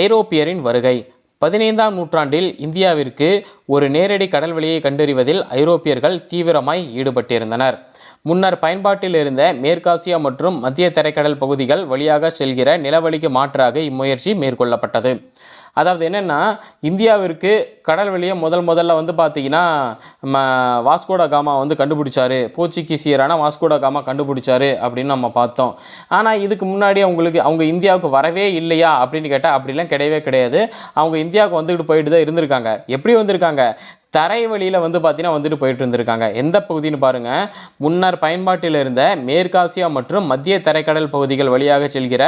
ஐரோப்பியரின் வருகை. பதினைந்தாம் நூற்றாண்டில் இந்தியாவிற்கு ஒரு நேரடி கடல் வழியை கண்டறிவதில் ஐரோப்பியர்கள் தீவிரமாய் ஈடுபட்டிருந்தனர். முன்னர் பயன்பாட்டில் இருந்த மேற்காசியா மற்றும் மத்திய தரைக்கடல் பகுதிகள் வழியாக செல்கிற நிலவழிக்கு மாற்றாக இம்முயற்சி மேற்கொள்ளப்பட்டது. அதாவது என்னென்னா இந்தியாவிற்கு கடல் வெளியே முதல் முதல்ல வந்து பார்த்தீங்கன்னா வாஸ்கோடா காமா வந்து கண்டுபிடிச்சாரு. போர்ச்சுகீசியரான வாஸ்கோடா காமா கண்டுபிடிச்சாரு அப்படின்னு நம்ம பார்த்தோம். ஆனால் இதுக்கு முன்னாடி அவங்களுக்கு அவங்க இந்தியாவுக்கு வரவே இல்லையா அப்படின்னு கேட்டால் அப்படிலாம் கிடையவே கிடையாது. அவங்க இந்தியாவுக்கு வந்துட்டு போயிட்டு தான் இருந்திருக்காங்க. எப்படி வந்திருக்காங்க? தரை வழியில் வந்து பார்த்தீங்கன்னா வந்துட்டு போயிட்டு இருந்திருக்காங்க. எந்த பகுதின்னு பாருங்கள் முன்னர் பயன்பாட்டில் இருந்த மேற்காசியா மற்றும் மத்திய தரைக்கடல் பகுதிகள் வழியாக செல்கிற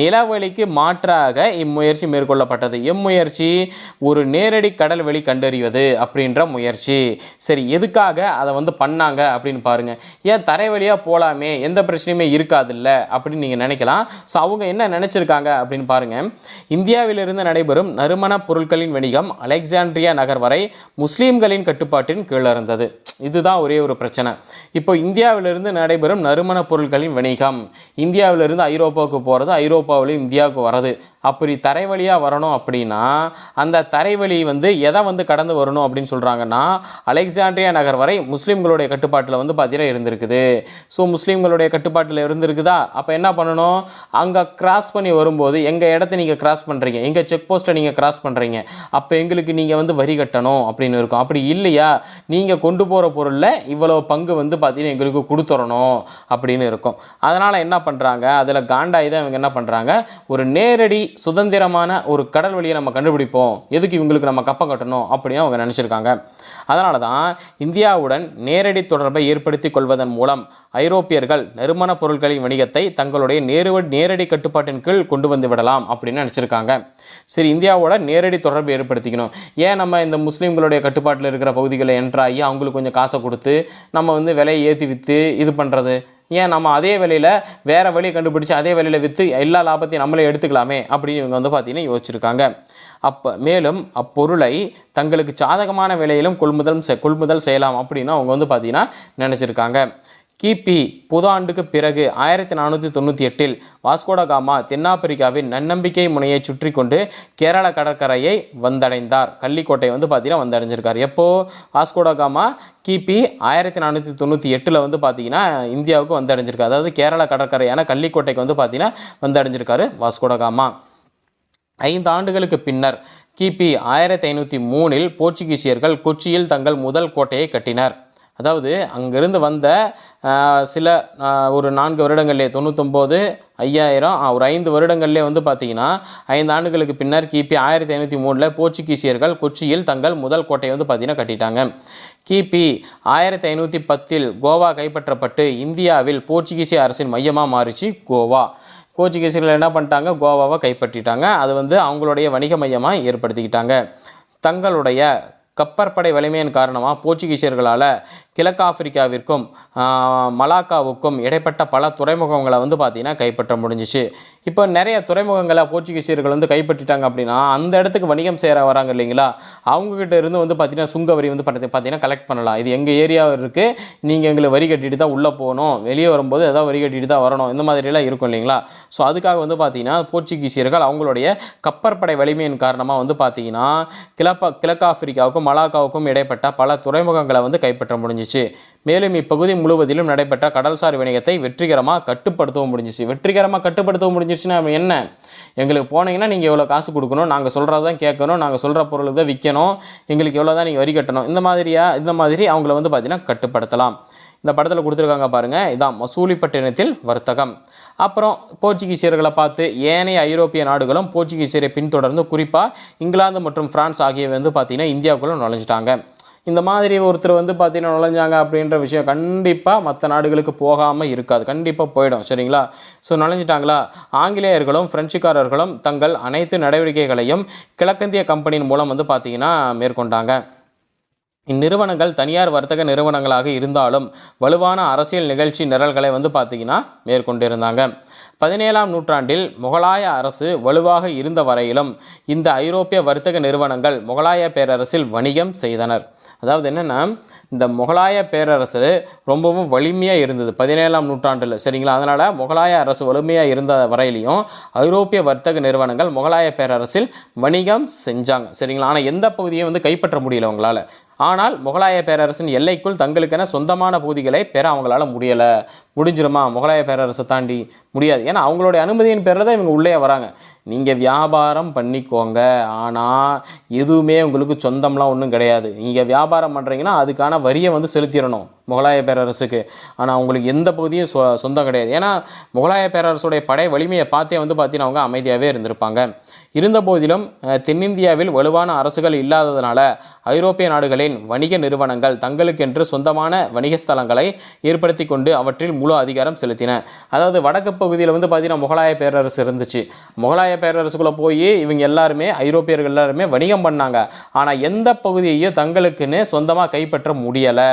நிலவழிக்கு மாற்றாக இம்முயற்சி மேற்கொள்ளப்பட்டது. இம்முயற்சி ஒரு நேரடி கடல் வழி கண்டறிவது அப்படின்ற முயற்சி. சரி எதுக்காக அதை வந்து பண்ணாங்க அப்படின்னு பாருங்கள் ஏன் தரை வழியாக போகலாமே எந்த பிரச்சனையுமே இருக்காதுல்ல அப்படின்னு நீங்கள் நினைக்கலாம். ஸோ அவங்க என்ன நினச்சிருக்காங்க அப்படின்னு பாருங்கள் இந்தியாவிலிருந்து நடைபெறும் நறுமணப் பொருட்களின் வணிகம் அலெக்சாண்ட்ரியா நகர் வரை முஸ்லீம்களின் கட்டுப்பாட்டின் கீழ் இருந்தது இதுதான் ஒரே ஒரு பிரச்சனை. இப்போ இந்தியாவிலிருந்து நடைபெறும் நறுமணப் பொருட்களின் வணிகம். இந்தியாவிலிருந்து ஐரோப்பாவுக்கு போகிறது ஐரோப்பாவில் இந்தியாவுக்கு வர்றது. அப்படி தரை வழியாக வரணும் அப்படின்னா அந்த தரைவழி வந்து எதை வந்து கடந்து வரணும் அப்படின்னு சொல்கிறாங்கன்னா அலெக்சாண்ட்ரியா நகர் வரை முஸ்லீம்களுடைய கட்டுப்பாட்டில் வந்து பார்த்தீங்கன்னா இருந்திருக்குது. ஸோ முஸ்லீம்களுடைய கட்டுப்பாட்டில் இருந்திருக்குதா? அப்போ என்ன பண்ணணும்? அங்கே கிராஸ் பண்ணி வரும்போது எங்கள் இடத்த நீங்கள் கிராஸ் பண்ணுறீங்க எங்கள் செக் போஸ்ட்டை நீங்கள் கிராஸ் பண்ணுறீங்க அப்போ எங்களுக்கு நீங்கள் வந்து வரி கட்டணும் அப்படின்னு இருக்கும். இருக்கும். அப்படி இல்லையா? நீங்கள் கொண்டு போகிற பொருளில் இவ்வளோ பங்கு வந்து பார்த்தீங்கன்னா எங்களுக்கு கொடுத்துடணும் அப்படின்னு இருக்கும். அதனால் என்ன பண்ணுறாங்க அதில் காண்டாயி தான் இவங்க என்ன பண்ணுறாங்க ஒரு நேரடி சுதந்திரமான ஒரு கடல் வழியை நம்ம கண்டுபிடிப்போம். எதுக்கு இவங்களுக்கு நம்ம கப்பம் கட்டணும் அப்படின்னு அவங்க நினச்சிருக்காங்க. அதனால தான் இந்தியாவுடன் நேரடி தொடர்பை ஏற்படுத்தி கொள்வதன் மூலம் ஐரோப்பியர்கள் நறுமண பொருட்களின் வணிகத்தை தங்களுடைய நேரு நேரடி கட்டுப்பாட்டின் கீழ் கொண்டு வந்து விடலாம் அப்படின்னு நினச்சிருக்காங்க. சரி இந்தியாவோட நேரடி தொடர்பு ஏற்படுத்திக்கணும். ஏன் நம்ம இந்த முஸ்லீம்களுடைய கட்டு கட்டுப்பாட்டில் இருக்கிற பகுதிகளை என்ட்ராகி அவங்களுக்கு கொஞ்சம் காசை கொடுத்து நம்ம வந்து விலையை ஏற்றி விற்று இது பண்ணுறது ஏன் நம்ம அதே விலையில் வேறு வழியை கண்டுபிடிச்சி அதே விலையில் விற்று எல்லா லாபத்தையும் நம்மளே எடுத்துக்கலாமே அப்படின்னு இவங்க வந்து பார்த்தீங்கன்னா யோசிச்சிருக்காங்க. அப்போ மேலும் அப்பொருளை தங்களுக்கு சாதகமான விலையிலும் கொள்முதல் கொள்முதல் செய்யலாம் அப்படின்னு அவங்க வந்து பார்த்தீங்கன்னா நினச்சிருக்காங்க. கிபி புதாண்டுக்கு பிறகு ஆயிரத்தி நானூற்றி தொண்ணூற்றி எட்டில் வாஸ்கோடகாமா தென்னாப்பிரிக்காவின் நன்னம்பிக்கை முனையை சுற்றி கொண்டு கேரள கடற்கரையை வந்தடைந்தார். கள்ளிக்கோட்டை வந்து பார்த்தீங்கன்னா வந்தடைஞ்சிருக்கார். எப்போது வாஸ்கோடகாமா கிபி ஆயிரத்தி நானூற்றி தொண்ணூற்றி எட்டில் வந்து பார்த்தீங்கன்னா இந்தியாவுக்கு வந்தடைஞ்சிருக்காரு. அதாவது கேரள கடற்கரையான கள்ளிக்கோட்டைக்கு வந்து பார்த்தீங்கன்னா வந்தடைஞ்சிருக்காரு வாஸ்கோடகாமா ஐந்து ஆண்டுகளுக்கு பின்னர் கிபி ஆயிரத்தி ஐநூற்றி மூணில் போர்ச்சுகீசியர்கள் கொச்சியில் தங்கள் முதல் கோட்டையை கட்டினர். அதாவது அங்கேருந்து வந்த சில ஒரு நான்கு வருடங்கள்லேயே தொண்ணூத்தொம்போது ஐயாயிரம் ஒரு ஐந்து வருடங்கள்லேயே வந்து பார்த்தீங்கன்னா ஐந்து ஆண்டுகளுக்கு பின்னர் கிபி ஆயிரத்தி ஐநூற்றி மூணில் போர்ச்சுகீசியர்கள் கொச்சியில் தங்கள் முதல் கோட்டையை வந்து பார்த்தீங்கன்னா கட்டிட்டாங்க. கிபி ஆயிரத்தி ஐநூற்றி பத்தில் கோவா கைப்பற்றப்பட்டு இந்தியாவில் போர்ச்சுகீசிய அரசின் மையமாக மாறிச்சு கோவா. போர்ச்சுகீசியர்கள் என்ன பண்ணிட்டாங்க? கோவாவை கைப்பற்றிட்டாங்க. அது வந்து அவங்களுடைய வணிக மையமாக ஏற்படுத்திக்கிட்டாங்க. தங்களுடைய கப்பற்படை வலிமையின் காரணமாக போர்ச்சுகீசியர்களால் கிழக்கு ஆப்பிரிக்காவிற்கும் மலாக்காவுக்கும் இடைப்பட்ட பல துறைமுகங்களை வந்து பார்த்திங்கன்னா கைப்பற்ற முடிஞ்சிச்சு. இப்போ நிறைய துறைமுகங்களை போர்ச்சுகீசியர்கள் வந்து கைப்பற்றிட்டாங்க அப்படின்னா அந்த இடத்துக்கு வணிகம் செய்கிற வராங்க இல்லைங்களா? அவங்கக்கிட்ட இருந்து வந்து பார்த்திங்கன்னா சுங்க வரி வந்து பார்த்தி- பார்த்தீங்கன்னா கலெக்ட் பண்ணலாம். இது எங்கள் ஏரியாவில் இருக்குது நீங்கள் எங்களை வரி கட்டிட்டு தான் உள்ளே போகணும். வெளியே வரும்போது ஏதாவது வரி கட்டிட்டு தான் வரணும். இந்த மாதிரிலாம் இருக்கும் இல்லைங்களா? ஸோ அதுக்காக வந்து பார்த்தீங்கன்னா போர்ச்சுகீசியர்கள் அவங்களுடைய கப்பற்படை வலிமையின் காரணமாக வந்து பார்த்தீங்கன்னா கிழப்ப கிழக்கு ஆப்பிரிக்காவுக்கும் மலாக்காவுக்கும் இடைப்பட்ட பல துறைமுகங்களை வந்து கைப்பற்ற முடிஞ்சிச்சு. மேலும் இப்பகுதி முழுவதிலும் நடைபெற்ற கடல்சார் வணிகத்தை வெற்றிகரமாக கட்டுப்படுத்தவும் முடிஞ்சிச்சு. வெற்றிகரமாக கட்டுப்படுத்தவும் முடிஞ்சிச்சுன்னா என்ன? எங்களுக்கு போனீங்கன்னா நீங்கள் எவ்வளோ காசு கொடுக்கணும். நாங்கள் சொல்கிறது தான் கேட்கணும். நாங்கள் சொல்கிற பொருள் தான் விற்கணும் எங்களுக்கு எவ்வளோ தான் நீங்கள் வரி கட்டணும். இந்த மாதிரியா? இந்த மாதிரி அவங்கள வந்து பார்த்தீங்கன்னா கட்டுப்படுத்தலாம். இந்த படத்தில் கொடுத்துருக்காங்க பாருங்கள் இதான் மசூலிப்பட்டினத்தில் வர்த்தகம். அப்புறம் போர்ச்சுகீசியர்களை பார்த்து ஏனைய ஐரோப்பிய நாடுகளும் போர்ச்சுகீசியரை பின்தொடர்ந்து குறிப்பாக இங்கிலாந்து மற்றும் பிரான்ஸ் ஆகியவை வந்து பார்த்திங்கன்னா இந்தியாவுக்குள்ள நுழைஞ்சிட்டாங்க. இந்த மாதிரி ஒருத்தர் வந்து பார்த்தீங்கன்னா நுழைஞ்சாங்க அப்படின்ற விஷயம் கண்டிப்பாக மற்ற நாடுகளுக்கு போகாமல் இருக்காது. கண்டிப்பாக போயிடும். சரிங்களா? ஸோ நுழைஞ்சிட்டாங்களா? ஆங்கிலேயர்களும் ஃப்ரெஞ்சுக்காரர்களும் தங்கள் அனைத்து நடவடிக்கைகளையும் கிழக்கிந்திய கம்பெனியின் மூலம் வந்து பார்த்திங்கன்னா மேற்கொண்டாங்க. இந்நிறுவனங்கள் தனியார் வர்த்தக நிறுவனங்களாக இருந்தாலும் வலுவான அரசியல் நிகழ்ச்சி நிரல்களை வந்து பார்த்திங்கன்னா மேற்கொண்டிருந்தாங்க. பதினேழாம் நூற்றாண்டில் முகலாய அரசு வலுவாக இருந்த வரையிலும் இந்த ஐரோப்பிய வர்த்தக நிறுவனங்கள் முகலாய பேரரசில் வணிகம் செய்தனர். அதாவது என்னென்னா இந்த முகலாய பேரரசு ரொம்பவும் வலிமையாக இருந்தது பதினேழாம் நூற்றாண்டில். சரிங்களா? அதனால் முகலாய அரசு வலிமையாக இருந்த வரையிலையும் ஐரோப்பிய வர்த்தக நிறுவனங்கள் முகலாய பேரரசில் வணிகம் செஞ்சாங்க. சரிங்களா? ஆனால் எந்த பகுதியும் வந்து கைப்பற்ற முடியல உங்களால். ஆனால் முகலாய பேரரசின் எல்லைக்குள் தங்களுக்கென சொந்தமான பகுதிகளை பெற அவங்களால முடியலை. முடிஞ்சிருமா? முகலாய பேரரசை தாண்டி முடியாது. ஏன்னா அவங்களுடைய அனுமதியின் பேரில் தான் இவங்க உள்ளே வராங்க. நீங்கள் வியாபாரம் பண்ணிக்கோங்க. ஆனால் எதுவுமே உங்களுக்கு சொந்தம்லாம் ஒன்றும் கிடையாது. நீங்கள் வியாபாரம் பண்ணுறீங்கன்னா அதுக்கான வரியை வந்து செலுத்திடணும். முகலாய பேரரசுக்கு. ஆனால் அவங்களுக்கு எந்த பகுதியும் சொ சொந்தம் கிடையாது. ஏன்னா முகலாய பேரரசுடைய படை வலிமையை பார்த்தே வந்து பார்த்தீங்கன்னா அவங்க அமைதியாகவே இருந்திருப்பாங்க. இருந்த போதிலும் தென்னிந்தியாவில் வலுவான அரசுகள் இல்லாததுனால ஐரோப்பிய நாடுகளின் வணிக நிறுவனங்கள் தங்களுக்கென்று சொந்தமான வணிக ஸ்தலங்களை ஏற்படுத்தி கொண்டு அவற்றில் முழு அதிகாரம் செலுத்தின. அதாவது வடக்கு பகுதியில் வந்து பார்த்தீங்கன்னா முகலாய பேரரசு இருந்துச்சு. முகலாய பேரரசுக்குள்ளே போய் இவங்க எல்லாருமே ஐரோப்பியர்கள் எல்லாருமே வணிகம் பண்ணாங்க. ஆனால் எந்த பகுதியையும் தங்களுக்குன்னு சொந்தமாக கைப்பற்ற முடியலை.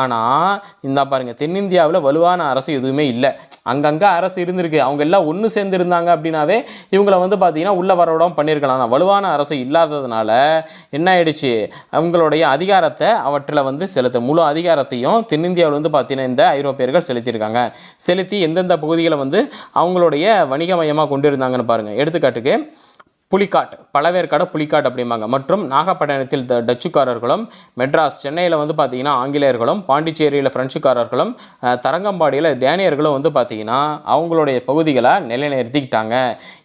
ஆனால் இந்த பாருங்கள் தென்னிந்தியாவில் வலுவான அரசு எதுவுமே இல்லை. அங்கங்கே அரசு இருந்திருக்கு. அவங்க எல்லாம் ஒன்று சேர்ந்து இருந்தாங்க அப்படின்னாவே இவங்கள வந்து பார்த்தீங்கன்னா உள்ள வரவிடாம பண்ணியிருக்கலாம் ஆனால் வலுவான அரசு இல்லாததுனால என்ன ஆயிடுச்சு? அவங்களுடைய அதிகாரத்தை அவற்றில் வந்து செலுத்த முழு அதிகாரத்தையும் தென்னிந்தியாவில் வந்து பார்த்தீங்கன்னா இந்த ஐரோப்பியர்கள் செலுத்தியிருக்காங்க. செலுத்தி எந்தெந்த பகுதிகளை வந்து அவங்களுடைய வணிகமயமாக கொண்டு இருந்தாங்கன்னு பாருங்கள் எடுத்துக்காட்டுக்கு புலிக்காட் பழவேற்காடு புலிக்காட் அப்படிம்பாங்க. மற்றும் நாகப்பட்டினத்தில் த டச்சுக்காரர்களும் மெட்ராஸ் சென்னையில் வந்து பார்த்தீங்கன்னா ஆங்கிலேயர்களும் பாண்டிச்சேரியில் ஃப்ரெஞ்சுக்காரர்களும் தரங்கம்பாடியில் டேனியர்களும் வந்து பார்த்தீங்கன்னா அவங்களுடைய பகுதிகளை நிலைநிறுத்திக்கிட்டாங்க.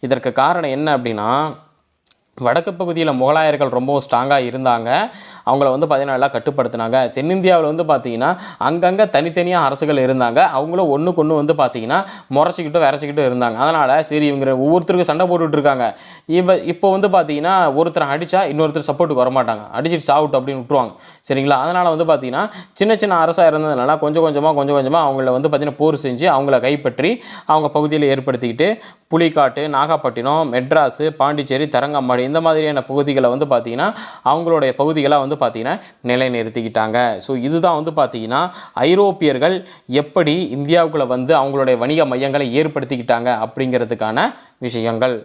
இதற்கு காரணம் என்ன அப்படின்னா வடக்கு பகுதியில் முகலாயர்கள் ரொம்பவும் ஸ்ட்ராங்காக இருந்தாங்க. அவங்கள வந்து பார்த்தீங்கன்னா எல்லாம் கட்டுப்படுத்தினாங்க. தென்னிந்தியாவில் வந்து பார்த்தீங்கன்னா அங்கங்கே தனித்தனியாக அரசுகள் இருந்தாங்க. அவங்களும் ஒன்றுக்கு ஒன்று வந்து பார்த்தீங்கன்னா முறைச்சிக்கிட்டும் விரைச்சிக்கிட்டும் இருந்தாங்க. அதனால் சரி இவங்க ஒவ்வொருத்தருக்கும் சண்டை போட்டுட்டு இருக்காங்க. இப்போ இப்போ வந்து பார்த்தீங்கன்னா ஒருத்தர் அடித்தா இன்னொருத்தர் சப்போர்ட்டுக்கு வரமாட்டாங்க. அடிச்சிட்டு சாவுட்டு அப்படின்னு விட்டுருவாங்க. சரிங்களா? அதனால் வந்து பார்த்தீங்கன்னா சின்ன சின்ன அரசாக இருந்ததுனால கொஞ்சம் கொஞ்சமாக கொஞ்சம் கொஞ்சமாக அவங்கள வந்து பார்த்திங்கன்னா போர் செஞ்சு அவங்கள கைப்பற்றி அவங்க பகுதியில் ஏற்படுத்திக்கிட்டு புலிக்காட்டு நாகப்பட்டினம் மெட்ராஸு பாண்டிச்சேரி தரங்கம்பாடி இந்த மாதிரியான பகுதிகளை வந்து பார்த்தீங்கன்னா அவங்களுடைய பகுதிகளை வந்து பார்த்தீங்கன்னா நிலைநிறுத்திக்கிட்டாங்க. ஸோ இதுதான் வந்து பார்த்தீங்கன்னா ஐரோப்பியர்கள் எப்படி இந்தியாவுக்குள்ளே வந்து அவங்களுடைய வணிக மையங்களை ஏற்படுத்திக்கிட்டாங்க அப்படிங்கிறதுக்கான விஷயங்கள்.